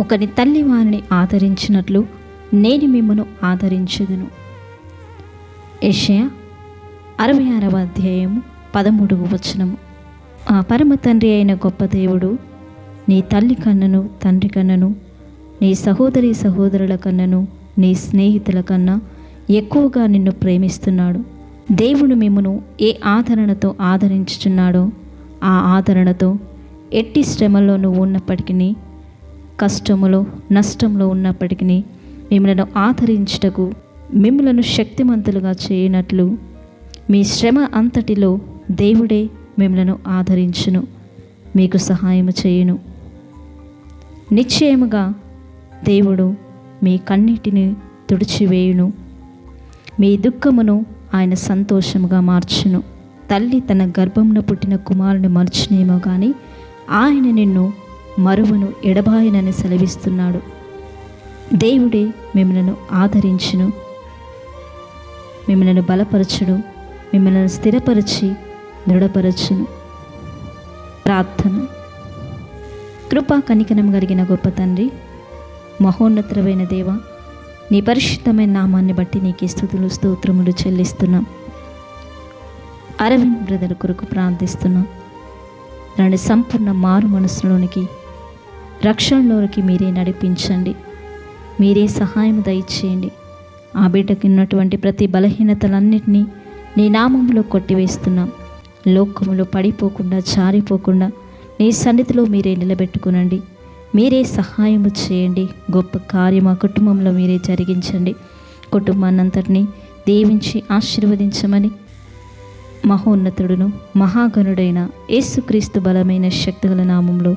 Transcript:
ఒకని తల్లి వారిని ఆదరించినట్లు నేను మిమ్మను ఆదరించుదును. యెషయా అరవై ఆరవ అధ్యాయము పదమూడవ వచనము. ఆ పరమ తండ్రి అయిన గొప్ప దేవుడు నీ తల్లి కన్నను తండ్రి కన్నను నీ సహోదరి సహోదరుల కన్నను నీ స్నేహితుల కన్నా ఎక్కువగా నిన్ను ప్రేమిస్తున్నాడు. దేవుడు మిమ్మను ఏ ఆదరణతో ఆదరించుచున్నాడో ఆ ఆదరణతో ఎట్టి శ్రమలో నువ్వు ఉన్నప్పటికీ కష్టములో నష్టంలో ఉన్నప్పటికీ మిమ్మలను ఆదరించుటకు మిమ్మలను శక్తిమంతులుగా చేయనట్లు మీ శ్రమ అంతటిలో దేవుడే మిమ్మలను ఆదరించును మీకు సహాయము చేయును. నిశ్చయముగా దేవుడు మీ కన్నిటిని తుడిచివేయును. మీ దుఃఖమును ఆయన సంతోషముగా మార్చును. తల్లి తన గర్భమున పుట్టిన కుమారుని మర్చినేమో కానీ ఆయన నిన్ను మరువను ఎడబాయనని సెలవిస్తున్నాడు. దేవుడే మిమ్మలను ఆదరించును. మిమ్మలను బలపరచుడు మిమ్మల్ని స్థిరపరిచి దృఢపరచును. ప్రార్థన. కృపా కనికనం కలిగిన గొప్ప తండ్రి మహోన్నతమైన దేవ నీ పరిశుద్ధమైన నామాన్ని బట్టి నీకు స్థుతులు స్తోత్రములు చెల్లిస్తున్నాం. అరవింద్ బ్రదర్ కొరకు ప్రార్థిస్తున్నాం. రెండు సంపూర్ణ మారు మనసులోనికి రక్షణలోకి మీరే నడిపించండి. మీరే సహాయం దయచేయండి. ఆ బిడ్డకి ఉన్నటువంటి ప్రతి బలహీనతలన్నింటినీ నీ నామంలో కొట్టివేస్తున్నాం. లోకములో పడిపోకుండా జారిపోకుండా నీ సన్నిధిలో మీరే నిలబెట్టుకునండి. మీరే సహాయము చేయండి. గొప్ప కార్యం ఆ కుటుంబంలో మీరే జరిగించండి. కుటుంబాన్నంతటినీ దీవించి ఆశీర్వదించమని మహోన్నతుడును మహాగణుడైన యేసుక్రీస్తు బలమైన శక్తుల నామంలో